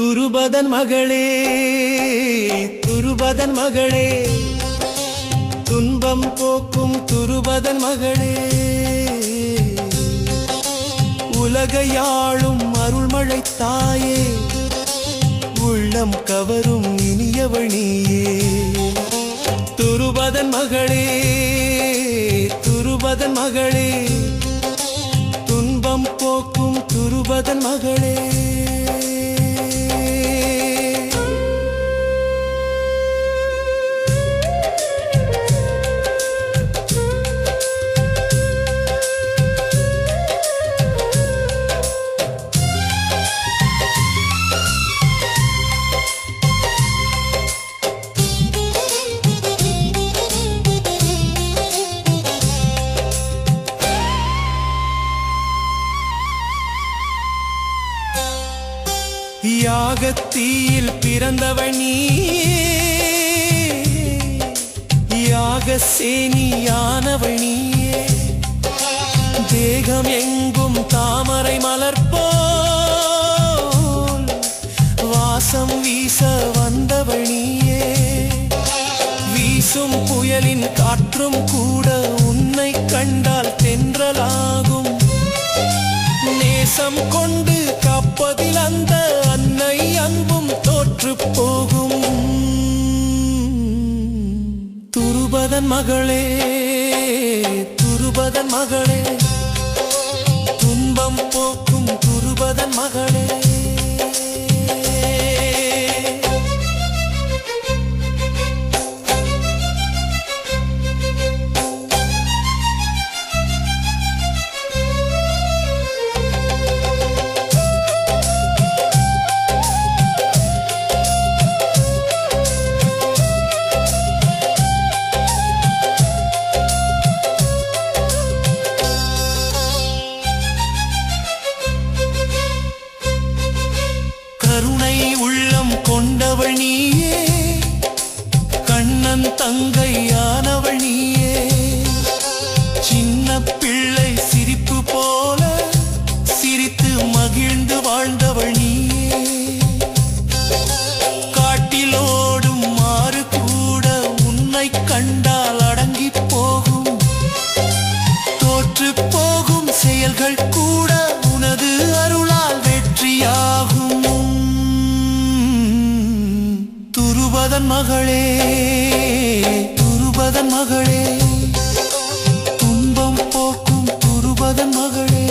துருபதன் மகளே துருபதன் மகளே. துன்பம் போக்கும் துருபதன் மகளே. உலகையாளும் அருள்மழை தாயே உள்ளம் கவரும் இனியவணியே துருபதன் மகளே துருபதன் மகளே. துன்பம் போக்கும் துருபதன் மகளே. யாகத்தீயில் பிறந்தவன் நீ. யாக சேனியானவள் நீயே தேகம் எங்கும் தாமரை மலர் வாசம் வீச வந்தவள் நீயே. வீசும் புயலின் காற்றும் கூட உன்னை கண்டால் தென்றலாகும். நேசம் கொண்டு கப்பதில் அந்த தோற்று போகும் துருபதன் மகளே துருபதன் மகளே. துன்பம் போக்கும் துருபதன் மகளே. செயல்கள் கூட உனது அருளால் வெற்றியாகும். துருபதன் மகளே துருபதன் மகளே. துன்பம் போக்கும் துருபதன் மகளே.